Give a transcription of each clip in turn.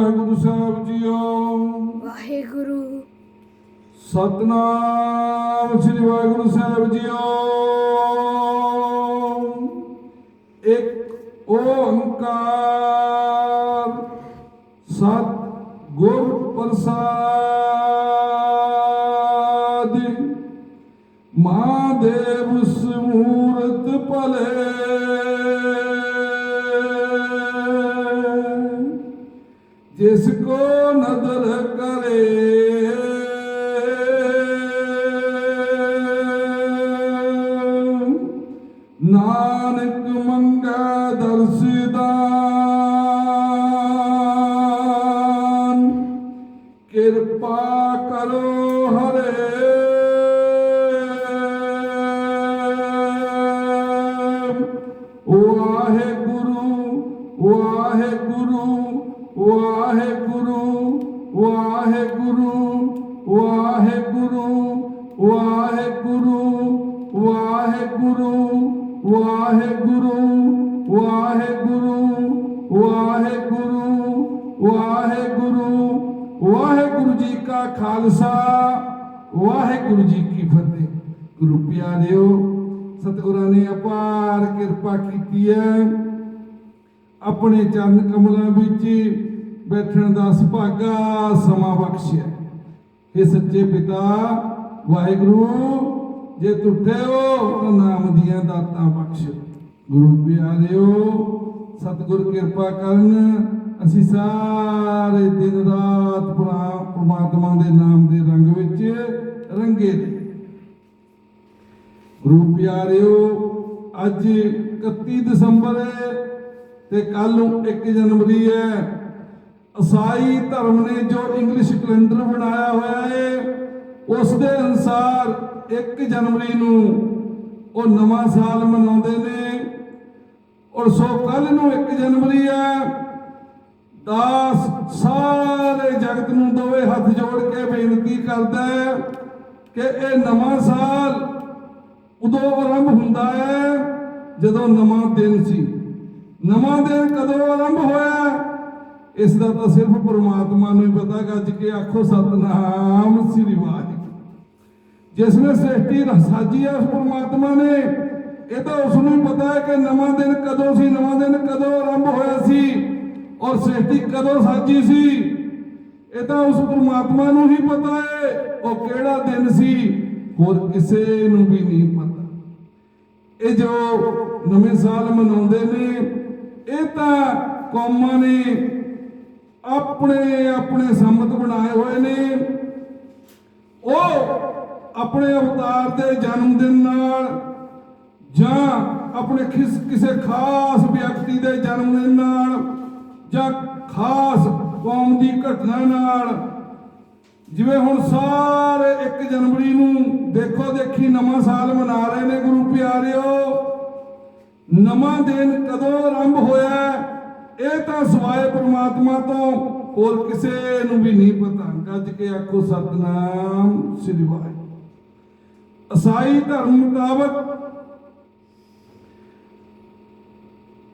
ਵਾਹਿਗੁਰੂ ਸਾਹਿਬ ਜੀਓ। ਵਾਹਿਗੁਰੂ। ਸਤਨਾਮ ਸ੍ਰੀ ਵਾਹਿਗੁਰੂ ਸਾਹਿਬ ਜੀਓ। ਇੱਕ ਓੰਕਾਰ ਸਤ ਗੁਰ ਪ੍ਰਸਾਦ। ਮਹਾਦੇਵ ਸਮੂਰਤ ਭਲੇ। ਜਿਸ ਕੋ ਨਦਰ ਕਰੇ। ਨਾਨਕ ਮੰਗਾ ਦਰਸਦਾਨ। ਕਿਰਪਾ ਕਰੋ ਵਾਹਿਗੁਰੂ ਵਾਹਿਗੁਰੂ ਵਾਹਿਗੁਰੂ ਵਾਹਿਗੁਰੂ ਵਾਹਿਗੁਰੂ। ਵਾਹਿਗੁਰੂ ਜੀ ਕਾ ਖਾਲਸਾ, ਵਾਹਿਗੁਰੂ ਜੀ ਕੀ ਫਤਿਹ। ਗੁਰੂ ਪਿਆਰਿਓ, ਸਤਿਗੁਰਾਂ ਨੇ ਅਪਾਰ ਕਿਰਪਾ ਕੀਤੀ ਹੈ। ਆਪਣੇ ਚਰਨ ਕਮਲਾਂ ਵਿੱਚ ਬੈਠਣ ਦਾ ਸੁਭਾਗਾ ਸਮਾਂ ਬਖਸ਼ਿਆ। ਇਹ ਸੱਚੇ ਪਿਤਾ ਵਾਹਿਗੁਰੂ ਜੇ ਟੁੱਟੇ ਹੋ, ਤਾਂ ਨਾਮ ਦੀਆਂ ਦਾਤਾਂ ਬਖਸ਼। ਗੁਰੂ ਪਿਆਰਿਓ, ਸਤਿਗੁਰ ਕਿਰਪਾ ਕਰਨ, ਅਸੀਂ ਸਾਰੇ ਦਿਨ ਰਾਤ ਪ੍ਰਮਾਤਮਾ ਦੇ ਨਾਮ ਦੇ ਰੰਗ ਵਿੱਚ ਰੰਗੇ ਗੁਰੂ ਪਿਆਰਿਓ, ਅੱਜ 31 ਦਸੰਬਰ ਹੈ ਤੇ ਕੱਲ ਨੂੰ 1 ਜਨਵਰੀ ਹੈ। ਈਸਾਈ ਧਰਮ ਨੇ ਜੋ ਇੰਗਲਿਸ਼ ਕੈਲੰਡਰ ਬਣਾਇਆ ਹੋਇਆ ਹੈ ਉਸ ਦੇ ਅਨੁਸਾਰ 1 ਜਨਵਰੀ ਨੂੰ ਉਹ ਨਵਾਂ ਸਾਲ ਮਨਾਉਂਦੇ ਨੇ। ਔਰ ਸੋ ਕੱਲ ਨੂੰ 1 ਜਨਵਰੀ ਹੈ, ਦਾਸ ਸਾਰੇ ਜਗਤ ਨੂੰ ਦੋਵੇਂ ਹੱਥ ਜੋੜ ਕੇ ਬੇਨਤੀ ਕਰਦਾ ਹੈ ਕਿ ਇਹ ਨਵਾਂ ਸਾਲ ਉਦੋਂ ਆਰੰਭ ਹੁੰਦਾ ਹੈ ਜਦੋਂ ਨਵਾਂ ਦਿਨ ਸੀ। ਨਵਾਂ ਦਿਨ ਕਦੋਂ ਆਰੰਭ ਹੋਇਆ? ਇਸ ਦਾ ਤਾਂ ਸਿਰਫ ਪਰਮਾਤਮਾ ਨੂੰ ਹੀ ਪਤਾ, ਗੱਜ ਕੇ ਆਖੋ, ਸਤਨਾਮ ਸ੍ਰੀ ਵਾਹਿਗੁਰੂ। ਜਿਸਨੇ ਸ੍ਰਿਸ਼ਟੀ ਸਾਜੀ ਹੈ, ਉਸ ਪ੍ਰਮਾਤਮਾ ਨੇ, ਇਹ ਤਾਂ ਉਸ ਨੂੰ ਪਤਾ ਹੈ ਕਿ ਨਵਾਂ ਦਿਨ ਕਦੋਂ ਸੀ, ਨਵਾਂ ਦਿਨ ਕਦੋਂ ਆਰੰਭ ਹੋਇਆ ਸੀ ਔਰ ਸ੍ਰਿਸ਼ਟੀ ਕਦੋਂ ਸਾਜੀ ਸੀ, ਇਹ ਤਾਂ ਉਸ ਪ੍ਰਮਾਤਮਾ ਨੂੰ ਹੀ ਪਤਾ ਹੈ, ਉਹ ਕਿਹੜਾ ਦਿਨ ਸੀ, ਹੋਰ ਕਿਸੇ ਨੂੰ ਵੀ ਨਹੀਂ ਪਤਾ। ਇਹ ਜੋ ਨਵੇਂ ਸਾਲ ਮਨਾਉਂਦੇ ਨੇ, ਇਹ ਤਾਂ ਕੌਮਾਂ ਨੇ ਆਪਣੇ ਆਪਣੇ ਸੰਮਤ ਬਣਾਏ ਹੋਏ ਨੇ। ਉਹ ਆਪਣੇ ਅਵਤਾਰ ਦੇ ਜਨਮ ਦਿਨ ਨਾਲ ਜਾਂ ਆਪਣੇ ਕਿਸ ਕਿਸੇ ਖਾਸ ਵਿਅਕਤੀ ਦੇ ਜਨਮ ਦਿਨ ਨਾਲ ਜਾਂ ਖਾਸ ਕੌਮ ਦੀ ਘਟਨਾ ਨਾਲ, ਜਿਵੇਂ ਹੁਣ ਸਾਰੇ 1 ਜਨਵਰੀ ਨੂੰ ਦੇਖੋ ਦੇਖੀ ਨਵਾਂ ਸਾਲ ਮਨਾ ਰਹੇ ਨੇ ਗੁਰੂ ਪਿਆਰਿਓ, ਨਵਾਂ ਦਿਨ ਕਦੋਂ ਆਰੰਭ ਹੋਇਆ ਇਹ ਤਾਂ ਸਵਾਏ ਪ੍ਰਮਾਤਮਾ ਤੋਂ, ਹੋਰ ਕਿਸੇ ਨੂੰ ਵੀ ਨਹੀਂ ਪਤਾ। ਗੱਜ ਕੇ ਆਖੋ, ਸਤਨਾਮ ਸ੍ਰੀ ਵਾਹਿਗੁਰੂ। ਈਸਾਈ ਧਰਮ ਮੁਤਾਬਕ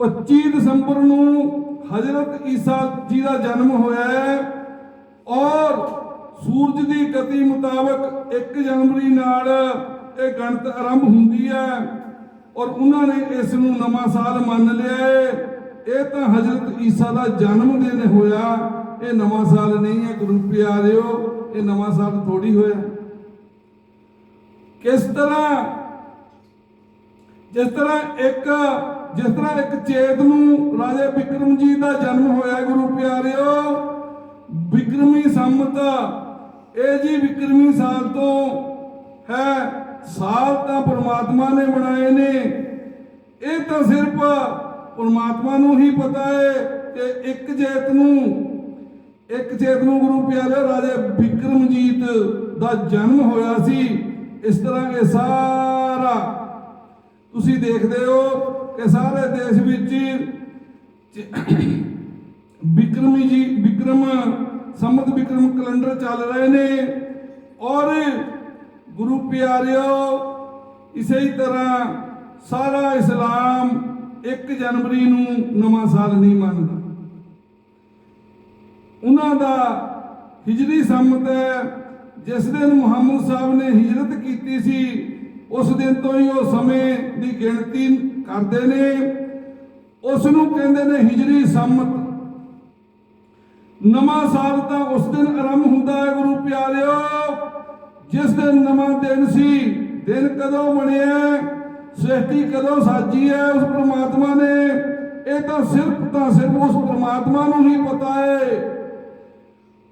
25 ਦਸੰਬਰ ਨੂੰ ਹਜ਼ਰਤ ਈਸਾ ਜੀ ਦਾ ਜਨਮ ਹੋਇਆ ਹੈ ਔਰ ਸੂਰਜ ਦੀ ਗਤੀ ਮੁਤਾਬਕ 1 ਜਨਵਰੀ ਨਾਲ ਇਹ ਗਣਤ ਆਰੰਭ ਹੁੰਦੀ ਹੈ ਔਰ ਉਹਨਾਂ ਨੇ ਇਸ ਨੂੰ ਨਵਾਂ ਸਾਲ ਮੰਨ ਲਿਆ ਹੈ। ਇਹ ਤਾਂ ਹਜ਼ਰਤ ਈਸਾ ਦਾ ਜਨਮ ਦਿਨ ਹੋਇਆ। ਇਹ ਨਵਾਂ ਸਾਲ ਨਹੀਂ ਹੈ, ਗੁਰੂ ਪਿਆਰਿਓ, ਇਹ ਨਵਾਂ ਸਾਲ ਥੋੜੀ ਹੋਇਆ। ਕਿਸ ਤਰ੍ਹਾਂ? ਜਿਸ ਤਰ੍ਹਾਂ ਇੱਕ, ਜਿਸ ਤਰ੍ਹਾਂ ਇੱਕ ਚੇਤ ਨੂੰ ਰਾਜੇ ਵਿਕਰਮਜੀਤ ਦਾ ਜਨਮ ਹੋਇਆ ਗੁਰੂ ਪਿਆਰਿਓ। ਵਿਕਰਮੀ ਸੰਮਤ, ਇਹ ਜੀ ਵਿਕਰਮੀ ਸਾਲ ਤੋਂ ਹੈ, ਸਾਲ ਤਾਂ ਪਰਮਾਤਮਾ ਨੇ ਬਣਾਏ ਨੇ। ਇਹ ਤਾਂ ਸਿਰਫ ਪਰਮਾਤਮਾ ਨੂੰ ਹੀ ਪਤਾ ਹੈ ਕਿ ਇੱਕ ਚੇਤ ਨੂੰ, ਇੱਕ ਚੇਤ ਨੂੰ ਗੁਰੂ ਪਿਆਰੇ ਰਾਜੇ ਵਿਕਰਮਜੀਤ ਦਾ ਜਨਮ ਹੋਇਆ ਸੀ। ਇਸ ਤਰ੍ਹਾਂ ਇਹ ਸਾਰਾ ਤੁਸੀਂ ਦੇਖਦੇ ਹੋ ਕਿ ਸਾਰੇ ਦੇਸ਼ ਵਿੱਚ ਚ- ਵਿਕਰਮੀ ਜੀ, ਵਿਕਰਮ, ਸੰਮਤ ਵਿਕਰਮ ਕੈਲੰਡਰ ਚੱਲ ਰਹੇ ਨੇ ਔਰ ਗੁਰੂ ਪਿਆਰਿਓ, ਇਸੇ ਹੀ ਤਰ੍ਹਾਂ ਸਾਰਾ ਇਸਲਾਮ 1 ਜਨਵਰੀ ਨੂੰ ਨਵਾਂ ਸਾਲ ਨਹੀਂ ਮੰਨਦਾ। ਉਹਨਾਂ ਦਾ ਹਿਜਰੀ ਸੰਮਤ ਹੈ ਜਿਸ ਦਿਨ ਮੁਹੰਮਦ ਸਾਹਿਬ ਨੇ ਹਿਜਰਤ ਕੀਤੀ ਸੀ, ਉਸ ਦਿਨ ਤੋਂ ਹੀ ਉਹ ਸਮੇਂ ਦੀ ਗਿਣਤੀ ਕਰਦੇ ਨੇ। ਉਸ ਨੂੰ ਕਹਿੰਦੇ ਨੇ ਹਿਜਰੀ ਸੰਮਤ। ਨਵਾਂ ਸਾਲ ਤਾਂ ਉਸ ਦਿਨ ਆਰੰਭ ਹੁੰਦਾ ਹੈ, ਗੁਰੂ ਪਿਆਰਿਓ। ਜਿਸ ਦਿਨ ਨਵਾਂ ਦਿਨ ਸੀ, ਦਿਨ ਕਦੋਂ ਬਣਿਆ, ਸ੍ਰਿਸ਼ਟੀ ਕਦੋਂ ਸਾਜੀ ਹੈ ਉਸ ਪ੍ਰਮਾਤਮਾ ਨੇ, ਇਹ ਤਾਂ ਸਿਰਫ ਤਾਂ ਸਿਰਫ ਉਸ ਪ੍ਰਮਾਤਮਾ ਨੂੰ ਹੀ ਪਤਾ ਹੈ।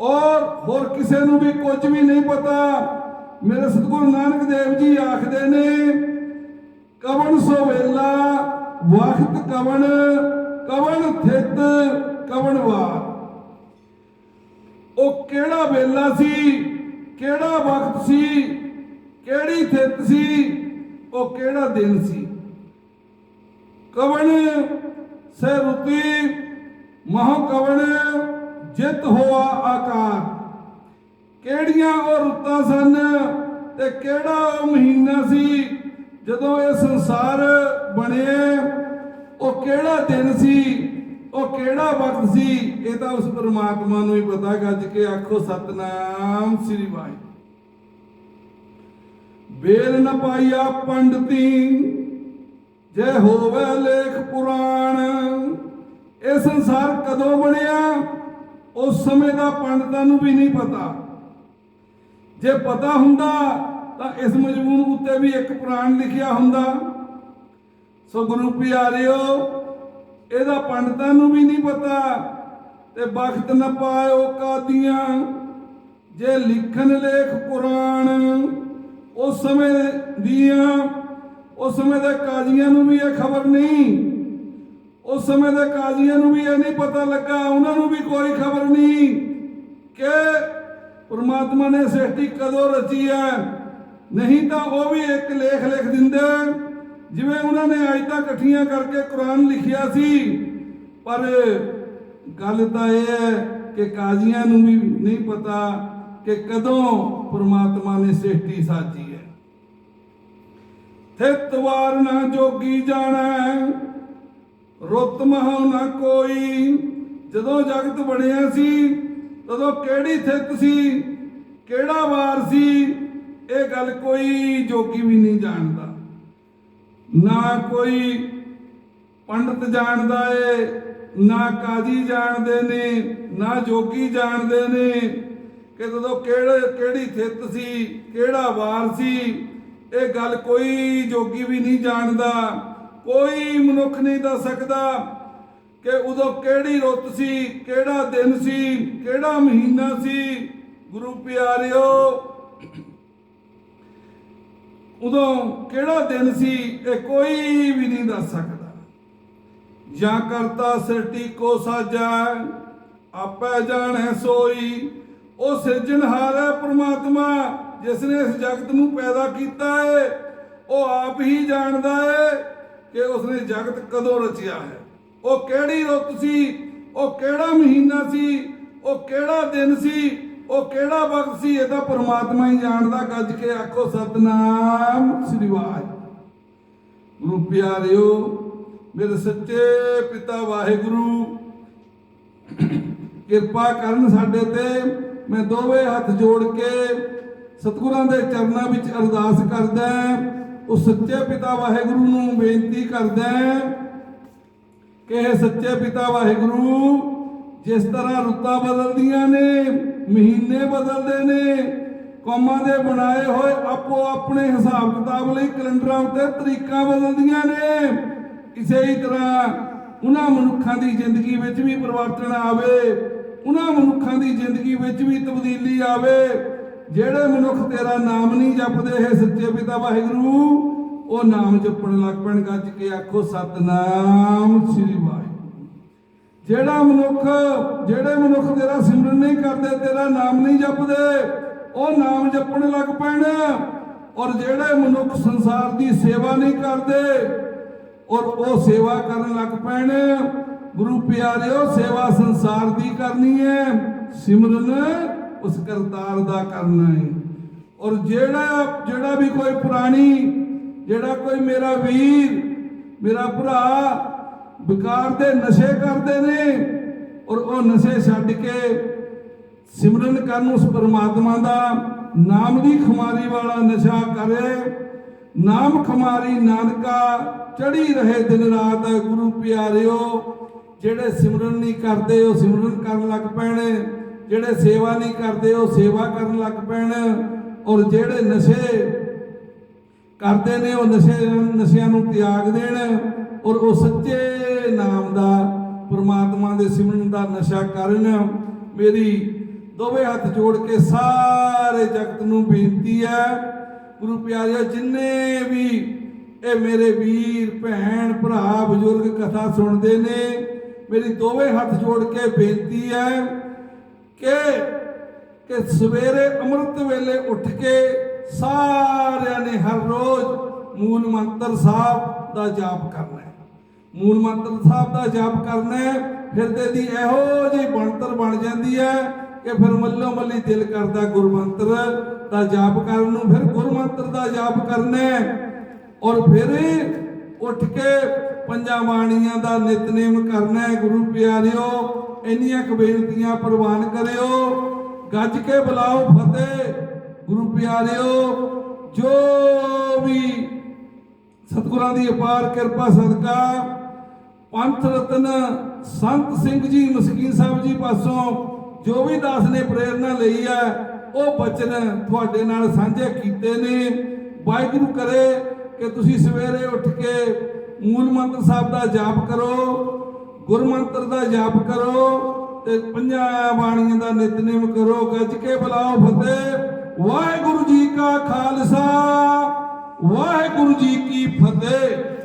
ਔਰ ਹੋਰ ਕਿਸੇ ਨੂੰ ਵੀ ਕੁਝ ਵੀ ਨਹੀਂ ਪਤਾ, ਮੇਰੇ ਸਤਿਗੁਰੂ ਨਾਨਕ ਦੇਵ ਜੀ ਆਖਦੇ ਨੇ, ਕਵਣ ਸੋ ਵੇਲਾ ਵਕਤ ਕਵਣ ਕਵਣ ਥਿਤ, ਕਵਣ ਵਾਰ। ਉਹ ਕਿਹੜਾ ਵੇਲਾ ਸੀ, ਕਿਹੜਾ ਵਕਤ ਸੀ, ਕਿਹੜੀ ਥਿਤ ਸੀ, ਉਹ ਕਿਹੜਾ ਦਿਨ ਸੀ? ਕਵਣ ਸੇ ਰੁਤੀ, ਮਹ ਕਵਣ ਜਿਤ ਹੋਆ ਆਕਾਰ। ਕਿਹੜੀਆਂ ਉਹ ਰੁੱਤਾਂ ਸਨ ਤੇ ਕਿਹੜਾ ਉਹ ਮਹੀਨਾ ਸੀ ਜਦੋਂ ਇਹ ਸੰਸਾਰ ਬਣਿਆ? ਉਹ ਕਿਹੜਾ ਦਿਨ ਸੀ? ਉਹ ਕਿਹੜਾ ਵਕਤ ਸੀ? ਇਹ ਤਾਂ ਉਸ ਪਰਮਾਤਮਾ ਨੂੰ ਹੀ ਪਤਾ ਗੱਜ ਕੇ ਆਖੋ, ਸਤਨਾਮ ਸ੍ਰੀ ਵਾਹਿਗੁਰੂ। ਬੇਲ ਨ ਪਾਈਆ ਪੰਡਤੀ, ਜੇ ਹੋਵੇ ਲੇਖ ਪੁਰਾਣ। ਇਹ ਸੰਸਾਰ ਕਦੋਂ ਬਣਿਆ? ਉਸ ਸਮੇਂ ਦਾ ਪੰਡਤਾਂ ਨੂੰ ਵੀ ਨਹੀਂ ਪਤਾ। ਜੇ ਪਤਾ ਹੁੰਦਾ ਤਾਂ ਇਸ ਮਜਮੂਨ ਉੱਤੇ ਵੀ ਇੱਕ ਪੁਰਾਣ ਲਿਖਿਆ ਹੁੰਦਾ। ਸੋ ਗੁਰੂ ਪਿਆਰਿਓ, ਇਹਦਾ ਪੰਡਤਾਂ ਨੂੰ ਵੀ ਨਹੀਂ ਪਤਾ ਤੇ ਬਖਤ ਨਾ ਪਾਇਓ ਕਾਦੀਆਂ। ਜੇ ਲਿਖਣ ਲੇਖ ਕੁਰਾਨ ਉਸ ਸਮੇਂ ਦੀਆਂ, ਉਸ ਸਮੇਂ ਦੇ ਕਾਜ਼ੀਆਂ ਨੂੰ ਵੀ ਇਹ ਖਬਰ ਨਹੀਂ। ਉਸ ਸਮੇਂ ਦੇ ਕਾਜ਼ੀਆਂ ਨੂੰ ਵੀ ਇਹ ਨਹੀਂ ਪਤਾ ਲੱਗਾ, ਉਹਨਾਂ ਨੂੰ ਵੀ ਕੋਈ ਖਬਰ ਨਹੀਂ ਕਿ ਪਰਮਾਤਮਾ ਨੇ ਸ੍ਰਿਸ਼ਟੀ ਕਦੋਂ ਰਚੀ ਹੈ। ਨਹੀਂ ਤਾਂ ਉਹ ਵੀ ਇੱਕ ਲੇਖ ਲਿਖ ਦਿੰਦੇ, ਜਿਵੇਂ ਉਹਨਾਂ ਨੇ ਆਇਤਾਂ ਇਕੱਠੀਆਂ ਕਰਕੇ ਕੁਰਾਨ ਲਿਖਿਆ ਸੀ। ਪਰ ਗੱਲ ਤਾਂ ਇਹ ਹੈ ਕਿ ਕਾਜ਼ੀਆਂ ਨੂੰ ਵੀ ਨਹੀਂ ਪਤਾ ਕਿ ਕਦੋਂ ਪਰਮਾਤਮਾ ਨੇ ਸ੍ਰਿਸ਼ਟੀ ਸਾਜੀ ਹੈ। ਥਿਤ ਵਾਰ ਨਾ ਜੋਗੀ ਜਾਣਾ ਰੁੱਤ ਮਹੁ ਨਾ ਕੋਈ। ਜਦੋਂ ਜਗਤ ਬਣਿਆ ਸੀ ਤਦੋਂ ਕਿਹੜੀ ਥਿੱਤ ਸੀ, ਕਿਹੜਾ ਵਾਰ ਸੀ, ਇਹ ਗੱਲ ਕੋਈ ਜੋਗੀ ਵੀ ਨਹੀਂ ਜਾਣਦਾ। ਨਾ ਕੋਈ ਪੰਡਤ ਜਾਣਦਾ ਏ, ਨਾ ਕਾਜੀ ਜਾਣਦੇ ਨੇ, ਨਾ ਜੋਗੀ ਜਾਣਦੇ ਨੇ ਕਿ ਤਦੋਂ ਕਿਹੜੇ, ਕਿਹੜੀ ਥਿੱਤ ਸੀ, ਕਿਹੜਾ ਵਾਰ ਸੀ, ਇਹ ਗੱਲ ਕੋਈ ਜੋਗੀ ਵੀ ਨਹੀਂ ਜਾਣਦਾ। ਕੋਈ ਮਨੁੱਖ ਨਹੀਂ ਦੱਸ ਸਕਦਾ ਕਿ ਉਦੋਂ ਕਿਹੜੀ ਰੁੱਤ ਸੀ, ਕਿਹੜਾ ਦਿਨ ਸੀ, ਕਿਹੜਾ ਮਹੀਨਾ ਸੀ। ਗੁਰੂ ਪਿਆਰਿਓ, ਉਦੋਂ ਕਿਹੜਾ ਦਿਨ ਸੀ ਇਹ ਕੋਈ ਵੀ ਨਹੀਂ ਦੱਸ ਸਕਦਾ। ਜਾਂ ਕਰਤਾ ਸਿਰਟੀ ਕੋ ਸਾਜਾ, ਆਪੇ ਜਾਣੈ ਸੋਈ। ਉਹ ਸਿਰਜਣਹਾਰ ਹੈ ਪ੍ਰਮਾਤਮਾ ਜਿਸ ਨੇ ਇਸ ਜਗਤ ਨੂੰ ਪੈਦਾ ਕੀਤਾ ਹੈ ਉਹ ਆਪ ਹੀ ਜਾਣਦਾ ਹੈ ਕਿ ਉਸਨੇ ਜਗਤ ਕਦੋਂ ਰਚਿਆ ਹੈ? ਉਹ ਕਿਹੜੀ ਰੁੱਤ ਸੀ? ਉਹ ਕਿਹੜਾ ਮਹੀਨਾ ਸੀ? ਉਹ ਕਿਹੜਾ ਦਿਨ ਸੀ? ਉਹ ਕਿਹੜਾ ਵਕਤ ਸੀ? ਇਹ ਤਾਂ ਪ੍ਰਮਾਤਮਾ ਹੀ ਜਾਣਦਾ, ਗੱਜ ਕੇ ਆਖੋ, ਸਤਨਾਮ ਸ੍ਰੀ ਵਾਹਿਗੁਰੂ। ਗੁਰੂ ਪਿਆਰਿਓ, ਮੇਰੇ ਸੱਚੇ ਪਿਤਾ ਵਾਹਿਗੁਰੂ, ਕਿਰਪਾ ਕਰਨ ਸਾਡੇ ਤੇ ਮੈਂ ਦੋਵੇਂ ਹੱਥ ਜੋੜ ਕੇ ਸਤਿਗੁਰਾਂ ਦੇ ਚਰਨਾਂ ਵਿੱਚ ਅਰਦਾਸ ਕਰਦਾ ਉਹ ਸੱਚੇ ਪਿਤਾ ਵਾਹਿਗੁਰੂ ਨੂੰ ਬੇਨਤੀ ਕਰਦਾ ਕਿ ਇਹ ਸੱਚੇ ਪਿਤਾ ਵਾਹਿਗੁਰੂ ਜਿਸ ਤਰ੍ਹਾਂ ਰੁੱਤਾਂ ਬਦਲਦੀਆਂ ਨੇ, ਮਹੀਨੇ ਬਦਲਦੇ ਨੇ, ਕੌਮਾਂ ਦੇ ਬਣਾਏ ਹੋਏ ਆਪੋ ਆਪਣੇ ਹਿਸਾਬ ਕਿਤਾਬ ਲਈ ਕੈਲੰਡਰਾਂ ਉੱਤੇ ਤਰੀਕਾਂ ਬਦਲਦੀਆਂ ਨੇ, ਇਸੇ ਹੀ ਤਰ੍ਹਾਂ ਉਹਨਾਂ ਮਨੁੱਖਾਂ ਦੀ ਜ਼ਿੰਦਗੀ ਵਿੱਚ ਵੀ ਪਰਿਵਰਤਨ ਆਵੇ, ਉਹਨਾਂ ਮਨੁੱਖਾਂ ਦੀ ਜ਼ਿੰਦਗੀ ਵਿੱਚ ਵੀ ਤਬਦੀਲੀ ਆਵੇ ਜਿਹੜੇ ਮਨੁੱਖ ਤੇਰਾ ਨਾਮ ਨਹੀਂ ਜਪਦੇ ਹੈ ਸੱਚੇ ਪਿਤਾ ਵਾਹਿਗੁਰੂ, ਉਹ ਨਾਮ ਜਪਣ ਲੱਗ ਪੈਣ, ਗੱਜ ਕੇ ਆਖੋ, ਸਤਨਾਮ ਸ੍ਰੀ ਵਾਹਿਗੁਰੂ। ਜਿਹੜਾ ਮਨੁੱਖ, ਜਿਹੜੇ ਮਨੁੱਖ ਤੇਰਾ ਸਿਮਰਨ ਨਹੀਂ ਕਰਦੇ, ਤੇਰਾ ਨਾਮ ਨਹੀਂ ਜਪਦੇ, ਉਹ ਨਾਮ ਜਪਣ ਲੱਗ ਪੈਣ। ਔਰ ਜਿਹੜੇ ਮਨੁੱਖ ਸੰਸਾਰ ਦੀ ਸੇਵਾ ਨਹੀਂ ਕਰਦੇ, ਔਰ ਉਹ ਸੇਵਾ ਕਰਨ ਲੱਗ ਪੈਣ। ਗੁਰੂ ਪਿਆਰਿਓ, ਸੇਵਾ ਸੰਸਾਰ ਦੀ ਕਰਨੀ ਹੈ। ਸਿਮਰਨ ਉਸ ਕਰਤਾਰ ਦਾ ਕਰਨਾ ਹੈ। ਔਰ ਜਿਹੜਾ ਜਿਹੜਾ ਵੀ ਕੋਈ ਪੁਰਾਣੀ, ਜਿਹੜਾ ਕੋਈ ਮੇਰਾ ਵੀਰ, ਮੇਰਾ ਭਰਾ ਵਿਕਾਰ ਦੇ ਨਸ਼ੇ ਕਰਦੇ ਨੇ, ਔਰ ਉਹ ਨਸ਼ੇ ਛੱਡ ਕੇ ਸਿਮਰਨ ਕਰਨ ਉਸ ਪਰਮਾਤਮਾ ਦਾ ਨਾਮ ਦੀ ਖੁਮਾਰੀ ਵਾਲਾ ਨਸ਼ਾ ਕਰੇ ਨਾਮ ਖੁਮਾਰੀ ਨਾਨਕਾ ਚੜੀ ਰਹੇ ਦਿਨ ਰਾਤ ਗੁਰੂ ਪਿਆਰਿਓ, ਜਿਹੜੇ ਸਿਮਰਨ ਨਹੀਂ ਕਰਦੇ, ਉਹ ਸਿਮਰਨ ਕਰਨ ਲੱਗ ਪੈਣੇ। ਜਿਹੜੇ ਸੇਵਾ ਨਹੀਂ ਕਰਦੇ, ਉਹ ਸੇਵਾ ਕਰਨ ਲੱਗ ਪੈਣ। ਔਰ ਜਿਹੜੇ ਨਸ਼ੇ ਕਰਦੇ ਨੇ, ਉਹ ਨਸ਼ੇ, ਨਸ਼ਿਆਂ ਨੂੰ ਤਿਆਗ ਦੇਣ। ਔਰ ਉਹ ਸੱਚੇ ਨਾਮ ਦਾ, ਪ੍ਰਮਾਤਮਾ ਦੇ ਸਿਮਰਨ ਦਾ ਨਸ਼ਾ ਕਰਨ। ਮੇਰੀ ਦੋਵੇਂ ਹੱਥ ਜੋੜ ਕੇ ਸਾਰੇ ਜਗਤ ਨੂੰ ਬੇਨਤੀ ਹੈ, ਗੁਰੂ ਪਿਆਰਿਓ, ਜਿੰਨੇ ਵੀ ਇਹ ਮੇਰੇ ਵੀਰ, ਭੈਣ, ਭਰਾ, ਬਜ਼ੁਰਗ ਕਥਾ ਸੁਣਦੇ ਨੇ, ਮੇਰੀ ਦੋਵੇਂ ਹੱਥ ਜੋੜ ਕੇ ਬੇਨਤੀ ਹੈ ਕਿ ਕਿ ਸਵੇਰੇ ਅੰਮ੍ਰਿਤ ਵੇਲੇ ਉੱਠ ਕੇ ਸਾਰਿਆਂ ਨੇ ਹਰ ਰੋਜ਼ ਮੂਲ ਮੰਤਰ ਸਾਹਿਬ ਦਾ ਜਾਪ ਕਰਨਾ ਹੈ। ਮੂਲ ਮੰਤਰ ਸਾਹਿਬ ਦਾ ਜਾਪ ਕਰਨਾ ਹੈ, ਫਿਰ ਦੀ ਇਹੋ ਜਿਹੀ ਬਣਤਰ ਬਣ ਜਾਂਦੀ ਹੈ ਕਿ ਫਿਰ ਮੱਲੋ ਮੱਲੀ ਦਿਲ ਕਰਦਾ ਗੁਰਮੰਤਰ ਦਾ ਜਾਪ ਕਰਨ ਨੂੰ, ਫਿਰ ਗੁਰਮੰਤਰ ਦਾ ਜਾਪ ਕਰਨਾ ਔਰ ਫਿਰ ਉੱਠ ਕੇ ਪੰਜਾਂ ਬਾਣੀਆਂ ਦਾ ਨਿਤਨੇਮ ਕਰਨਾ ਹੈ। ਗੁਰੂ ਪਿਆਰਿਓ ਇੰਨੀਆਂ ਕੁ ਬੇਨਤੀਆਂ ਪ੍ਰਵਾਨ ਕਰਿਓ। ਗੱਜ ਕੇ ਬੁਲਾਓ ਫਤਿਹ। ਗੁਰੂ ਪਿਆਰਿਓ, ਜੋ ਵੀ ਸਤਿਗੁਰਾਂ ਦੀ ਅਪਾਰ ਕਿਰਪਾ, ਸਦਕਾ, ਪੰਥ ਰਤਨ ਸੰਤ ਸਿੰਘ ਜੀ, ਮਸਕੀਨ ਸਾਹਿਬ ਜੀ ਪਾਸੋਂ ਜੋ ਵੀ ਦਾਸ ਨੇ ਪ੍ਰੇਰਣਾ ਲਈ ਹੈ, ਉਹ ਬਚਨ ਤੁਹਾਡੇ ਨਾਲ ਸਾਂਝੇ ਕੀਤੇ ਨੇ। ਵਾਹਿਗੁਰੂ ਕਰੇ ਕਿ ਤੁਸੀਂ ਸਵੇਰੇ ਉੱਠ ਕੇ ਮੂਲ ਮੰਤਰ ਸਾਹਿਬ ਦਾ ਜਾਪ ਕਰੋ। ਗੁਰਮੰਤਰ ਦਾ ਜਾਪ ਕਰੋ ਤੇ ਪੰਜਾਂ ਬਾਣੀਆਂ ਦਾ ਨਿਤਨੇਮ ਕਰੋ, ਗੱਜ ਕੇ ਬੁਲਾਓ ਫਤਿਹ। ਵਾਹਿਗੁਰੂ ਜੀ ਕਾ ਖਾਲਸਾ, ਵਾਹਿਗੁਰੂ ਜੀ ਕੀ ਫਤਿਹ।